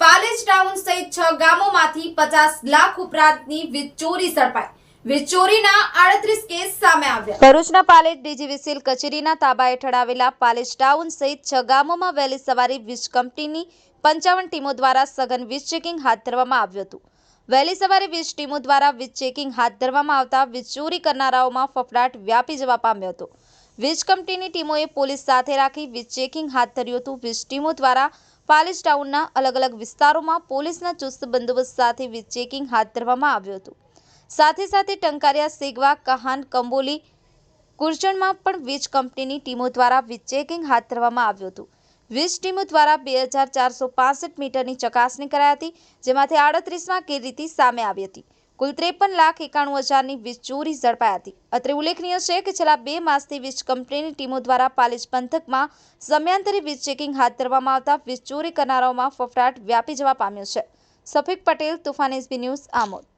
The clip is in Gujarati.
પાલેજ ટાઉન સહિત છ ગામોમાંથી પચાસ ગામોમાં વહેલી સવારે વીજ કંપનીની પંચાવન ટીમો દ્વારા સઘન વીજ ચેકિંગ હાથ ધરવામાં આવ્યું હતું. વહેલી સવારે વીજ ટીમો દ્વારા વીજ ચેકિંગ હાથ ધરવામાં આવતા વીજ ચોરી કરનારાઓમાં ફફડાટ વ્યાપી જવા પામ્યો હતો. વીજ કંપનીની ટીમોએ પોલીસ સાથે રાખી વીજ ચેકિંગ હાથ ધર્યું હતું. વીજ ટીમો દ્વારા પાલેજ ટાઉનના અલગ અલગ વિસ્તારોમાં પોલીસના ચુસ્ત બંદોબસ્ત સાથે વીજ ચેકિંગ હાથ ધરવામાં આવ્યું હતું. સાથે સાથે ટંકારિયા, સેગવા, કહાન, કંબોલી કુરચણમાં પણ વીજ કંપનીની ટીમો દ્વારા વીજ ચેકિંગ હાથ ધરવામાં આવ્યું હતું. વીજ ટીમો દ્વારા બે હજાર ચારસો મીટરની ચકાસણી કરાઈ હતી, જેમાંથી આડત્રીસમાં ગેરરીતિ સામે આવી હતી. કુલ ત્રેપન લાખ એકાણું હજારની વીજ ચોરી ઝડપાઈ હતી. અત્રે ઉલ્લેખનીય છે કે છેલ્લા બે માસથી વીજ કંપનીની ટીમો દ્વારા પાલેજ પંથકમાં સમયાંતરે વીજ ચેકિંગ હાથ ધરવામાં આવતા વીજ ચોરી કરનારાઓમાં ફફડાટ વ્યાપી જવા પામ્યો છે. Safik Patel, Toofan SB news, Amod.